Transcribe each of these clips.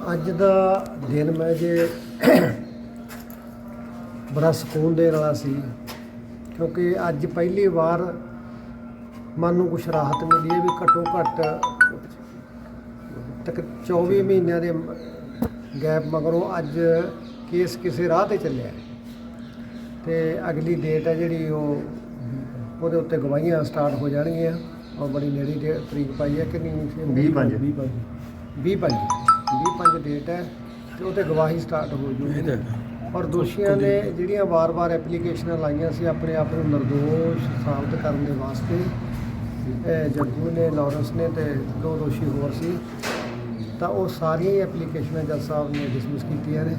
ਅੱਜ ਦਾ ਦਿਨ ਮੈਂ ਜੇ ਬੜਾ ਸਕੂਨ ਦੇਣ ਵਾਲਾ ਸੀ ਕਿਉਂਕਿ ਅੱਜ ਪਹਿਲੀ ਵਾਰ ਮਨ ਨੂੰ ਕੁਛ ਰਾਹਤ ਮਿਲੀ ਹੈ ਵੀ ਘੱਟੋ ਘੱਟ ਤੱਕ 24 ਮਹੀਨਿਆਂ ਦੇ ਗੈਪ ਮਗਰੋਂ ਅੱਜ ਕੇਸ ਕਿਸੇ ਰਾਹ ਤੇ ਚੱਲਿਆ ਤੇ ਅਗਲੀ ਡੇਟ ਹੈ ਜਿਹੜੀ ਉਹ ਉਹਦੇ ਉੱਤੇ ਗਵਾਹੀਆਂ ਸਟਾਰਟ ਹੋ ਜਾਣਗੀਆਂ। ਔਰ ਬੜੀ ਨੇੜੀ ਨੇੜੇ ਤਰੀਕ ਪਾਈ ਹੈ ਕਿ ਨਹੀਂ? 25 25 25 ਵੀਹ ਪੰਜ ਡੇਟ ਹੈ ਤੇ ਉਹ ਤੇ ਗਵਾਹੀ ਸਟਾਰਟ ਹੋ ਜੂਗੀ। ਔਰ ਦੋਸ਼ੀਆਂ ਨੇ ਜਿਹੜੀਆਂ ਵਾਰ-ਵਾਰ ਐਪਲੀਕੇਸ਼ਨਾਂ ਲਾਈਆਂ ਸੀ ਆਪਣੇ ਆਪ ਨੂੰ ਨਿਰਦੋਸ਼ ਸਾਬਤ ਕਰਨ ਦੇ ਵਾਸਤੇ ਜੱਗੂ ਨੇ ਲਾਰੈਂਸ ਨੇ ਤੇ ਦੋ ਦੋਸ਼ੀ ਹੋਰ ਸੀ। ਤਾਂ ਉਹ ਸਾਰੀਆਂ ਐਪਲੀਕੇਸ਼ਨਾਂ ਜੱਜ ਸਾਹਿਬ ਨੇ ਡਿਸਮਿਸ ਕੀਤੀਆਂ ਨੇ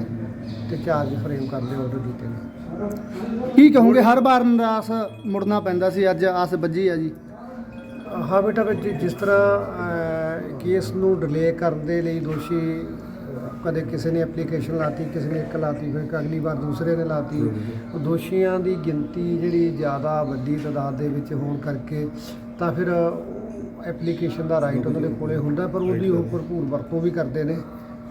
ਤੇ ਚਾਰਜ ਫਰੇਮ ਕਰਨ ਦੇ ਆਰਡਰ ਦਿੱਤੇ ਨੇ। ਕੀ ਕਹੋਗੇ ਹਰ ਵਾਰ ਨਿਰਾਸ਼ ਮੁੜਨਾ ਪੈਂਦਾ ਸੀ ਅੱਜ ਆਸ ਬੱਜੀ ਆ ਜੀ? ਹਾਂ ਬੇਟਾ ਜਿਸ ਤਰ੍ਹਾਂ ਕੇਸ ਨੂੰ ਡਿਲੇ ਕਰਨ ਦੇ ਲਈ ਦੋਸ਼ੀ, ਕਦੇ ਕਿਸੇ ਨੇ ਐਪਲੀਕੇਸ਼ਨ ਲਾਤੀ, ਕਿਸੇ ਨੇ ਇੱਕ ਲਾਤੀ, ਫਿਰ ਅਗਲੀ ਵਾਰ ਦੂਸਰੇ ਨੇ ਲਾਤੀ। ਉਹ ਦੋਸ਼ੀਆਂ ਦੀ ਗਿਣਤੀ ਜਿਹੜੀ ਜ਼ਿਆਦਾ ਵੱਡੀ ਤਾਦਾਦ ਦੇ ਵਿੱਚ ਹੋਣ ਕਰਕੇ ਤਾਂ ਫਿਰ ਐਪਲੀਕੇਸ਼ਨ ਦਾ ਰਾਈਟ ਉਹਨਾਂ ਦੇ ਕੋਲੇ ਹੁੰਦਾ, ਪਰ ਉਹਦੀ ਉਹ ਭਰਪੂਰ ਵਰਤੋਂ ਵੀ ਕਰਦੇ ਨੇ।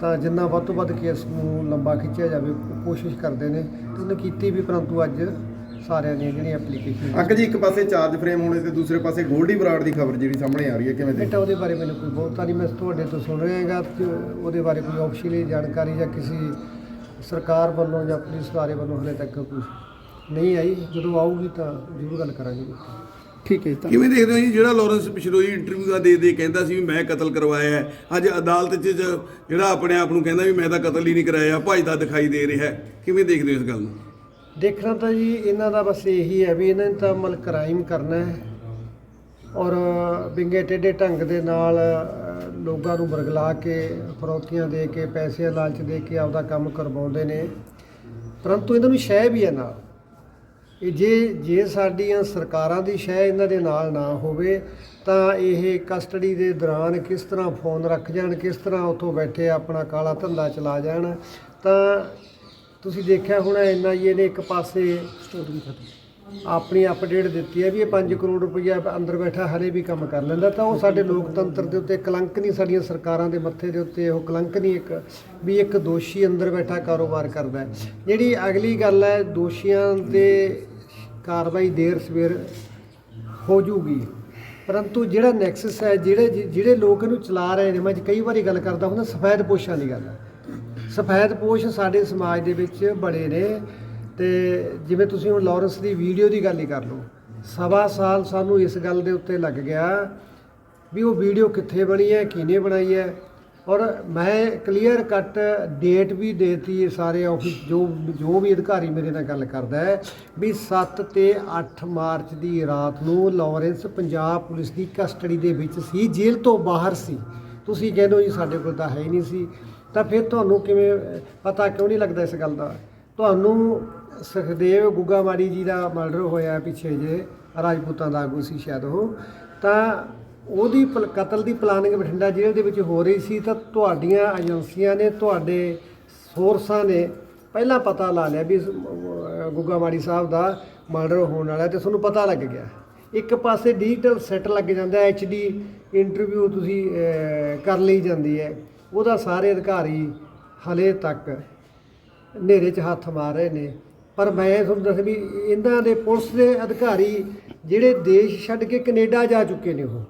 ਤਾਂ ਜਿੰਨਾ ਵੱਧ ਤੋਂ ਵੱਧ ਕੇਸ ਨੂੰ ਲੰਬਾ ਖਿੱਚਿਆ ਜਾਵੇ ਕੋਸ਼ਿਸ਼ ਕਰਦੇ ਨੇ। ਤੇ ਉਹਨੇ ਕੀਤੀ ਵੀ, ਪਰੰਤੂ ਅੱਜ ਸਾਰਿਆਂ ਦੀਆਂ ਜਿਹੜੀਆਂ ਐਪਲੀਕੇਸ਼ਨ ਅੱਕ ਜੀ ਇੱਕ ਪਾਸੇ ਚਾਰਜ ਫਰੇਮ ਹੋਣੇ ਤੇ ਦੂਸਰੇ ਪਾਸੇ ਗੋਲਡੀ ਬਰਾੜ ਦੀ ਖਬਰ ਜਿਹੜੀ ਸਾਹਮਣੇ ਆ ਰਹੀ ਹੈ ਕਿਵੇਂ ਬੇਟਾ ਉਹਦੇ ਬਾਰੇ ਮੈਨੂੰ ਕੋਈ ਬਹੁਤਾ ਨਹੀਂ ਮੈਂ ਤੁਹਾਡੇ ਤੋਂ ਸੁਣ ਰਿਹਾ ਹੈਗਾ ਕਿ ਉਹਦੇ ਬਾਰੇ ਕੋਈ ਆਫੀਸ਼ੀਅਲੀ ਜਾਣਕਾਰੀ ਜਾਂ ਕਿਸੇ ਸਰਕਾਰ ਵੱਲੋਂ ਜਾਂ ਪੁਲਿਸ ਬਾਰੇ ਵੱਲੋਂ ਹਲੇ ਤੱਕ ਕੁਝ ਨਹੀਂ ਆਈ। ਜਦੋਂ ਆਊਗੀ ਤਾਂ ਜ਼ਰੂਰ ਗੱਲ ਕਰਾਂਗੇ। ਠੀਕ ਹੈ ਜੀ ਧੰਨਵਾਦ। ਕਿਵੇਂ ਦੇਖਦੇ ਹੋ ਜੀ ਜਿਹੜਾ ਲਾਰੈਂਸ ਪਿਛਲੋਈ ਇੰਟਰਵਿਊ ਦਾ ਦੇ ਦੇ ਕਹਿੰਦਾ ਸੀ ਵੀ ਮੈਂ ਕਤਲ ਕਰਵਾਇਆ ਹੈ ਅੱਜ ਅਦਾਲਤ 'ਚ ਜਿਹੜਾ ਆਪਣੇ ਆਪ ਨੂੰ ਕਹਿੰਦਾ ਵੀ ਮੈਂ ਤਾਂ ਕਤਲ ਹੀ ਨਹੀਂ ਕਰਾਇਆ ਭਜਦਾ ਦਿਖਾਈ ਦੇ ਰਿਹਾ ਹੈ ਕਿਵੇਂ ਦੇਖਦੇ ਹੋ ਇਸ ਗੱਲ ਨੂੰ? ਦੇਖਣਾ ਤਾਂ ਜੀ, ਇਹਨਾਂ ਦਾ ਬਸ ਇਹੀ ਹੈ ਵੀ ਇਹਨਾਂ ਨੇ ਤਾਂ ਮਲ ਕ੍ਰਾਈਮ ਕਰਨਾ ਹੈ। ਔਰ ਵਿੰਗੇ ਟੇਢੇ ਢੰਗ ਦੇ ਨਾਲ ਲੋਕਾਂ ਨੂੰ ਬਰਗਲਾ ਕੇ, ਫਰੋਤੀਆਂ ਦੇ ਕੇ ਪੈਸੇ ਲਾਲਚ ਦੇ ਕੇ ਆਪਦਾ ਕੰਮ ਕਰਵਾਉਂਦੇ ਨੇ। ਪਰੰਤੂ ਇਹਨਾਂ ਨੂੰ ਸ਼ੈ ਵੀ ਹੈ ਨਾਲ। ਇਹ ਜੇ ਜੇ ਸਾਡੀਆਂ ਸਰਕਾਰਾਂ ਦੀ ਸ਼ੈ ਇਹਨਾਂ ਦੇ ਨਾਲ ਨਾ ਹੋਵੇ, ਤਾਂ ਇਹ ਕਸਟਡੀ ਦੇ ਦੌਰਾਨ ਕਿਸ ਤਰ੍ਹਾਂ ਫੋਨ ਰੱਖ ਜਾਣ, ਕਿਸ ਤਰ੍ਹਾਂ ਉੱਥੋਂ ਬੈਠੇ ਆਪਣਾ ਕਾਲਾ ਧੰਦਾ ਚਲਾ ਜਾਣ, ਤਾਂ ਤੁਸੀਂ ਦੇਖਿਆ ਹੋਣਾ ਐਨਆਈਏ ਨੇ ਇੱਕ ਪਾਸੇ ਸਟੋਰੀ ਆਪਣੀ ਅਪਡੇਟ ਦਿੱਤੀ ਹੈ ਵੀ ਇਹ 5 ਕਰੋੜ ਰੁਪਈਆ ਅੰਦਰ ਬੈਠਾ ਹਲੇ ਵੀ ਕੰਮ ਕਰ ਲੈਂਦਾ, ਤਾਂ ਉਹ ਸਾਡੇ ਲੋਕਤੰਤਰ ਦੇ ਉੱਤੇ ਕਲੰਕ ਨਹੀਂ, ਸਾਡੀਆਂ ਸਰਕਾਰਾਂ ਦੇ ਮੱਥੇ ਦੇ ਉੱਤੇ ਉਹ ਕਲੰਕ ਨਹੀਂ, ਇੱਕ ਵੀ ਇੱਕ ਦੋਸ਼ੀ ਅੰਦਰ ਬੈਠਾ ਕਾਰੋਬਾਰ ਕਰਦਾ ਜਿਹੜੀ ਅਗਲੀ ਗੱਲ ਹੈ, ਦੋਸ਼ੀਆਂ ਦੇ ਕਾਰਵਾਈ ਦੇਰ ਸਵੇਰ ਹੋ ਜੂਗੀ। ਪਰੰਤੂ ਜਿਹੜਾ ਨੈਕਸਸ ਹੈ, ਜਿਹੜੇ ਜਿਹੜੇ ਲੋਕ ਇਹਨੂੰ ਚਲਾ ਰਹੇ ਨੇ, ਮੈਂ ਅੱਜ ਕਈ ਵਾਰੀ ਗੱਲ ਕਰਦਾ ਹੁੰਦਾ, ਸਫੈਦ ਪੋਸ਼ਾਂ ਦੀ ਗੱਲ ਹੈ। ਸਫੈਦ ਪੋਸ਼ ਸਾਡੇ ਸਮਾਜ ਦੇ ਵਿੱਚ ਬੜੇ ਨੇ ਤੇ ਜਿਵੇਂ ਤੁਸੀਂ ਹੁਣ ਲਾਰੈਂਸ ਦੀ ਵੀਡੀਓ ਦੀ ਗੱਲ ਹੀ ਕਰ ਲਓ, ਸਵਾ ਸਾਲ ਸਾਨੂੰ ਇਸ ਗੱਲ ਦੇ ਉੱਤੇ ਲੱਗ ਗਿਆ ਵੀ ਉਹ ਵੀਡੀਓ ਕਿੱਥੇ ਬਣੀ ਹੈ, ਕਿਹਨੇ ਬਣਾਈ ਹੈ। ਔਰ ਮੈਂ ਕਲੀਅਰ ਕੱਟ ਡੇਟ ਵੀ ਦੇਤੀ ਸਾਰੇ ਆਫਿਸ ਜੋ ਜੋ ਵੀ ਅਧਿਕਾਰੀ ਮੇਰੇ ਨਾਲ ਗੱਲ ਕਰਦਾ ਹੈ ਵੀ 7 ਤੇ 8 ਮਾਰਚ ਦੀ ਰਾਤ ਨੂੰ ਲਾਰੈਂਸ ਪੰਜਾਬ ਪੁਲਿਸ ਦੀ ਕਸਟਡੀ ਦੇ ਵਿੱਚ ਸੀ, ਜੇਲ੍ਹ ਤੋਂ ਬਾਹਰ ਸੀ। ਤੁਸੀਂ ਕਹਿੰਦੇ ਹੋ ਜੀ ਸਾਡੇ ਕੋਲ ਤਾਂ ਹੈ ਹੀ ਨਹੀਂ ਸੀ। ਤਾਂ ਫਿਰ ਤੁਹਾਨੂੰ ਕਿਵੇਂ ਪਤਾ ਕਿਉਂ ਨਹੀਂ ਲੱਗਦਾ ਇਸ ਗੱਲ ਦਾ? ਤੁਹਾਨੂੰ ਸੁਖਦੇਵ ਗੁੱਗਾਮਾੜੀ ਜੀ ਦਾ ਮਰਡਰ ਹੋਇਆ ਪਿੱਛੇ ਜੇ ਰਾਜਪੂਤਾਂ ਦਾ ਆਗੂ ਸੀ ਸ਼ਾਇਦ ਉਹ ਤਾਂ ਉਹਦੀ ਪਲ- ਕਤਲ ਦੀ ਪਲਾਨਿੰਗ ਬਠਿੰਡਾ ਜ਼ਿਲ੍ਹੇ ਦੇ ਵਿੱਚ ਹੋ ਰਹੀ ਸੀ ਤਾਂ ਤੁਹਾਡੀਆਂ ਏਜੰਸੀਆਂ ਨੇ ਤੁਹਾਡੇ ਸੋਰਸਾਂ ਨੇ ਪਹਿਲਾਂ ਪਤਾ ਲਾ ਲਿਆ ਵੀ ਇਸ, ਅਹ, ਸਾਹਿਬ ਦਾ ਮਰਡਰ ਹੋਣ ਵਾਲਾ ਹੈ ਤੇ ਤੁਹਾਨੂੰ ਪਤਾ ਲੱਗ ਗਿਆ। ਇੱਕ ਪਾਸੇ ਡਿਜੀਟਲ ਸੈੱਟ ਲੱਗ ਜਾਂਦਾ ਐਚਡੀ ਇੰਟਰਵਿਊ ਤੁਸੀਂ ਕਰ ਲਈ ਜਾਂਦੀ ਹੈ। ਉਹਦਾ ਸਾਰੇ ਅਧਿਕਾਰੀ ਹਲੇ ਤੱਕ ਹਨੇਰੇ 'ਚ ਹੱਥ ਮਾਰ ਰਹੇ ਨੇ। ਪਰ ਮੈਂ ਤੁਹਾਨੂੰ ਦੱਸ ਵੀ ਇਹਨਾਂ ਦੇ ਪੁਲਿਸ ਦੇ ਅਧਿਕਾਰੀ ਜਿਹੜੇ ਦੇਸ਼ ਛੱਡ ਕੇ ਕੈਨੇਡਾ ਜਾ ਚੁੱਕੇ ਨੇ ਉਹ,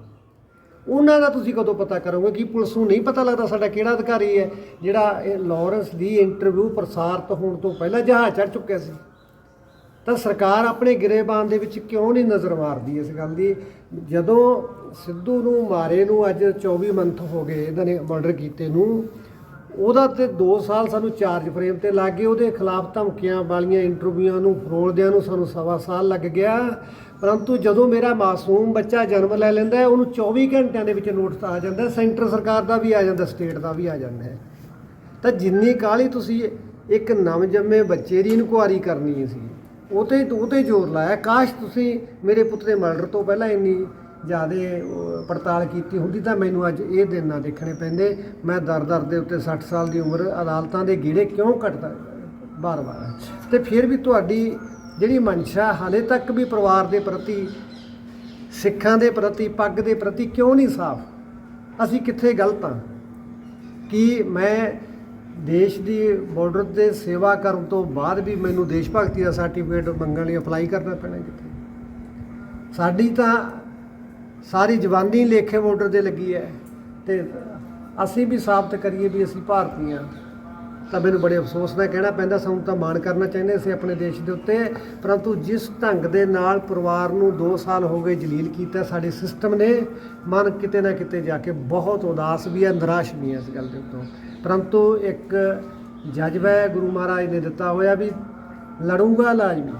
ਉਹਨਾਂ ਦਾ ਤੁਸੀਂ ਕਦੋਂ ਪਤਾ ਕਰੋਗੇ? ਕਿ ਪੁਲਿਸ ਨੂੰ ਨਹੀਂ ਪਤਾ ਲੱਗਦਾ ਸਾਡਾ ਕਿਹੜਾ ਅਧਿਕਾਰੀ ਹੈ ਜਿਹੜਾ ਇਹ ਲਾਰੈਂਸ ਦੀ ਇੰਟਰਵਿਊ ਪ੍ਰਸਾਰਿਤ ਹੋਣ ਤੋਂ ਪਹਿਲਾਂ ਜਹਾਜ਼ ਚੜ੍ਹ ਚੁੱਕਿਆ ਸੀ? ਤਾਂ ਸਰਕਾਰ ਆਪਣੇ ਗਿਰੇਬਾਨ ਦੇ ਵਿੱਚ ਕਿਉਂ ਨਹੀਂ ਨਜ਼ਰ ਮਾਰਦੀ ਇਸ ਗੱਲ ਦੀ? ਜਦੋਂ ਸਿੱਧੂ ਨੂੰ ਮਾਰੇ ਨੂੰ ਅੱਜ 24 ਮੰਥ ਹੋ ਗਏ ਇਹਨਾਂ ਨੇ ਮਰਡਰ ਕੀਤੇ ਨੂੰ, ਉਹਦਾ ਤੇ 2 ਸਾਲ ਸਾਨੂੰ ਚਾਰਜ ਫਰੇਮ ਤੇ ਲੱਗ ਗਏ, ਉਹਦੇ ਖਿਲਾਫ ਧਮਕੀਆਂ ਵਾਲੀਆਂ ਇੰਟਰਵਿਊਆਂ ਨੂੰ, ਫਰੋਲਦਿਆਂ ਨੂੰ ਸਾਨੂੰ ਸਵਾ ਸਾਲ ਲੱਗ ਗਿਆ। ਪਰੰਤੂ ਜਦੋਂ ਮੇਰਾ ਮਾਸੂਮ ਬੱਚਾ ਜਨਮ ਲੈ ਲੈਂਦਾ ਉਹਨੂੰ 24 ਘੰਟਿਆਂ ਦੇ ਵਿੱਚ ਨੋਟਿਸ ਆ ਜਾਂਦਾ ਸੈਂਟਰ ਸਰਕਾਰ ਦਾ ਵੀ ਆ ਜਾਂਦਾ ਸਟੇਟ ਦਾ ਵੀ ਆ ਜਾਂਦਾ ਹੈ। ਤਾਂ ਜਿੰਨੀ ਕਾਹਲੀ ਤੁਸੀਂ ਇੱਕ ਨਵਜੰਮੇ ਬੱਚੇ ਦੀ ਇਨਕੁਆਰੀ ਕਰਨੀ ਸੀ ਉਹ ਤੇ ਉਹ ਤੇ ਜ਼ੋਰ ਲਾਇਆ। ਕਾਸ਼ ਤੁਸੀਂ ਮੇਰੇ ਪੁੱਤ ਦੇ ਮਰਡਰ ਤੋਂ ਪਹਿਲਾਂ ਇੰਨੀ ਜ਼ਿਆਦਾ ਪੜਤਾਲ ਕੀਤੀ ਹੁੰਦੀ ਤਾਂ ਮੈਨੂੰ ਅੱਜ ਇਹ ਦਿਨ ਨਾ ਦੇਖਣੇ ਪੈਂਦੇ। ਮੈਂ ਦਰ ਦਰ ਦੇ ਉੱਤੇ 60 ਸਾਲ ਦੀ ਉਮਰ ਅਦਾਲਤਾਂ ਦੇ ਗੇੜੇ ਕਿਉਂ ਕੱਟਦਾ? ਬਾਰ-ਬਾਰ ਤੇ ਫਿਰ ਵੀ ਤੁਹਾਡੀ ਜਿਹੜੀ ਮਨਸ਼ਾ ਹਾਲੇ ਤੱਕ ਵੀ ਪਰਿਵਾਰ ਦੇ ਪ੍ਰਤੀ, ਸਿੱਖਾਂ ਦੇ ਪ੍ਰਤੀ, ਪੱਗ ਦੇ ਪ੍ਰਤੀ ਕਿਉਂ ਨਹੀਂ ਸਾਫ਼? ਅਸੀਂ ਕਿੱਥੇ ਗਲਤ ਹਾਂ? ਕਿ ਮੈਂ ਦੇਸ਼ ਦੀ ਬਾਰਡਰ ਤੇ ਸੇਵਾ ਕਰਨ ਤੋਂ ਬਾਅਦ ਵੀ ਮੈਨੂੰ ਦੇਸ਼ ਭਗਤੀ ਦਾ ਸਰਟੀਫਿਕੇਟ ਮੰਗਣ ਲਈ ਅਪਲਾਈ ਕਰਨਾ ਪੈਣਾ ਕਿਤੇ ਸਾਡੀ ਤਾਂ ਸਾਰੀ ਜਵਾਨੀ ਲੇਖੇ ਬਾਰਡਰ ਤੇ ਲੱਗੀ ਹੈ ਤੇ ਅਸੀਂ ਵੀ ਸਾਬਤ ਕਰੀਏ ਵੀ ਅਸੀਂ ਭਾਰਤੀ ਹਾਂ ਤਾਂ ਮੈਨੂੰ ਬੜੇ ਅਫਸੋਸ ਨਾਲ ਕਹਿਣਾ ਪੈਂਦਾ, ਸਾਨੂੰ ਤਾਂ ਮਾਣ ਕਰਨਾ ਚਾਹੀਦਾ ਸੀ ਆਪਣੇ ਦੇਸ਼ ਦੇ ਉੱਤੇ। ਪਰੰਤੂ ਜਿਸ ਢੰਗ ਦੇ ਨਾਲ ਪਰਿਵਾਰ ਨੂੰ 2 ਸਾਲ ਹੋ ਗਏ ਜਲੀਲ ਕੀਤਾ, ਸਾਡੇ ਸਿਸਟਮ ਨੇ ਮਨ ਕਿਤੇ ਨਾ ਕਿਤੇ ਜਾ ਕੇ ਬਹੁਤ ਉਦਾਸ ਵੀ ਹੈ, ਨਿਰਾਸ਼ ਵੀ ਹੈ ਇਸ ਗੱਲ ਦੇ ਉੱਤੋਂ। ਪਰੰਤੂ ਇੱਕ ਜਜ਼ਬਾ ਹੈ ਗੁਰੂ ਮਹਾਰਾਜ ਨੇ ਦਿੱਤਾ ਹੋਇਆ ਵੀ ਲੜੂਗਾ ਲਾਜ਼ਮੀ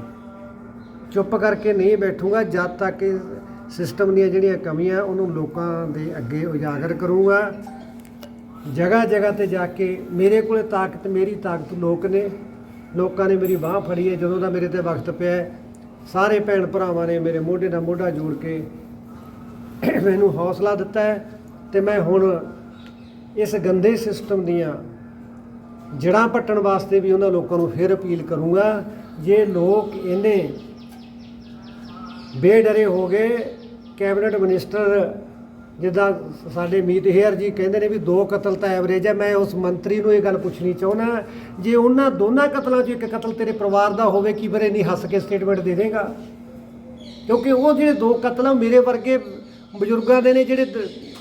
ਚੁੱਪ ਕਰਕੇ ਨਹੀਂ ਬੈਠੂੰਗਾ, ਜਦ ਤੱਕ ਇਹ ਸਿਸਟਮ ਦੀਆਂ ਜਿਹੜੀਆਂ ਕਮੀਆਂ ਉਹਨੂੰ ਲੋਕਾਂ ਦੇ ਅੱਗੇ ਉਜਾਗਰ ਕਰੂੰਗਾ। ਜਗ੍ਹਾ ਜਗ੍ਹਾ ਤੇ ਜਾ ਕੇ ਮੇਰੇ ਕੋਲੇ ਤਾਕਤ, ਮੇਰੀ ਤਾਕਤ ਲੋਕ ਨੇ। ਲੋਕਾਂ ਨੇ ਮੇਰੀ ਬਾਹ ਫੜੀ ਹੈ, ਜਦੋਂ ਦਾ ਮੇਰੇ ਤੇ ਵਕਤ ਪਿਆ ਸਾਰੇ ਭੈਣ ਭਰਾਵਾਂ ਨੇ ਮੇਰੇ ਮੋਢੇ ਨਾਲ ਮੋਢਾ ਜੋੜ ਕੇ ਮੈਨੂੰ ਹੌਸਲਾ ਦਿੱਤਾ ਹੈ ਤੇ ਮੈਂ ਹੁਣ ਇਸ ਗੰਦੇ ਸਿਸਟਮ ਦੀਆਂ ਜੜਾਂ ਪੱਟਣ ਵਾਸਤੇ ਵੀ ਉਹਨਾਂ ਲੋਕਾਂ ਨੂੰ ਫਿਰ ਅਪੀਲ ਕਰੂੰਗਾ, ਜੇ ਲੋਕ ਇਹਨੇ ਬੇਡਰੇ ਹੋ ਗਏ, ਕੈਬਨਿਟ ਮਿਨਿਸਟਰ ਜਿੱਦਾਂ ਸਾਡੇ ਮੀਤ ਹੇਅਰ ਜੀ ਕਹਿੰਦੇ ਨੇ ਵੀ ਦੋ ਕਤਲ ਤਾਂ ਐਵਰੇਜ ਹੈ, ਮੈਂ ਉਸ ਮੰਤਰੀ ਨੂੰ ਇਹ ਗੱਲ ਪੁੱਛਣੀ ਚਾਹੁੰਦਾ, ਜੇ ਉਹਨਾਂ ਦੋਨਾਂ ਕਤਲਾਂ 'ਚੋਂ ਇੱਕ ਕਤਲ ਤੇਰੇ ਪਰਿਵਾਰ ਦਾ ਹੋਵੇ, ਕੀ ਬਰੇ ਨਹੀਂ ਹੱਸ ਕੇ ਸਟੇਟਮੈਂਟ ਦੇ ਦੇਗਾ ਕਿਉਂਕਿ ਉਹ ਜਿਹੜੇ ਦੋ ਕਤਲ ਆ ਮੇਰੇ ਵਰਗੇ ਬਜ਼ੁਰਗਾਂ ਦੇ ਨੇ, ਜਿਹੜੇ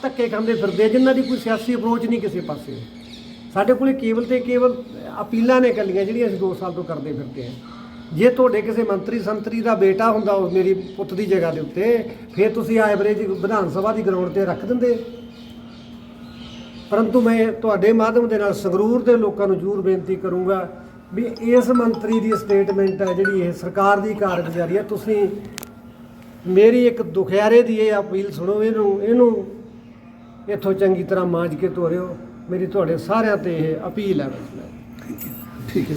ਧੱਕੇ ਖਾਂਦੇ ਫਿਰਦੇ ਆ, ਜਿਨ੍ਹਾਂ ਦੀ ਕੋਈ ਸਿਆਸੀ ਅਪਰੋਚ ਨਹੀਂ ਕਿਸੇ ਪਾਸੇ। ਸਾਡੇ ਕੋਲੇ ਕੇਵਲ ਤੇ ਕੇਵਲ ਅਪੀਲਾਂ ਨੇ ਕੱਲੀਆਂ ਜਿਹੜੀਆਂ ਅਸੀਂ 2 ਸਾਲ ਤੋਂ ਕਰਦੇ ਫਿਰਦੇ ਆ। ਜੇ ਤੁਹਾਡੇ ਕਿਸੇ ਮੰਤਰੀ ਸੰਤਰੀ ਦਾ ਬੇਟਾ ਹੁੰਦਾ ਉਹ ਮੇਰੀ ਪੁੱਤ ਦੀ ਜਗ੍ਹਾ ਦੇ ਉੱਤੇ ਫਿਰ ਤੁਸੀਂ ਐਵਰੇਜ ਵਿਧਾਨ ਸਭਾ ਦੀ ਗਰਾਊਂਡ ਤੇ ਰੱਖ ਦਿੰਦੇ। ਪਰੰਤੂ ਮੈਂ ਤੁਹਾਡੇ ਮਾਧਿਅਮ ਦੇ ਨਾਲ ਸੰਗਰੂਰ ਦੇ ਲੋਕਾਂ ਨੂੰ ਜ਼ਰੂਰ ਬੇਨਤੀ ਕਰੂੰਗਾ ਵੀ ਇਸ ਮੰਤਰੀ ਦੀ ਸਟੇਟਮੈਂਟ ਹੈ ਜਿਹੜੀ ਇਹ ਸਰਕਾਰ ਦੀ ਕਾਰਗੁਜ਼ਾਰੀ ਹੈ ਤੁਸੀਂ ਮੇਰੀ ਇੱਕ ਦੁਖਿਆਰੇ ਦੀ ਇਹ ਅਪੀਲ ਸੁਣੋ ਇਹਨੂੰ ਇਹਨੂੰ ਇੱਥੋਂ ਚੰਗੀ ਤਰ੍ਹਾਂ ਮਾਂਜ ਕੇ ਤੋਰਿਓ। ਮੇਰੀ ਤੁਹਾਡੇ ਸਾਰਿਆਂ ਤੇ ਇਹ ਅਪੀਲ ਹੈ ਬਸ ਠੀਕ ਹੈ।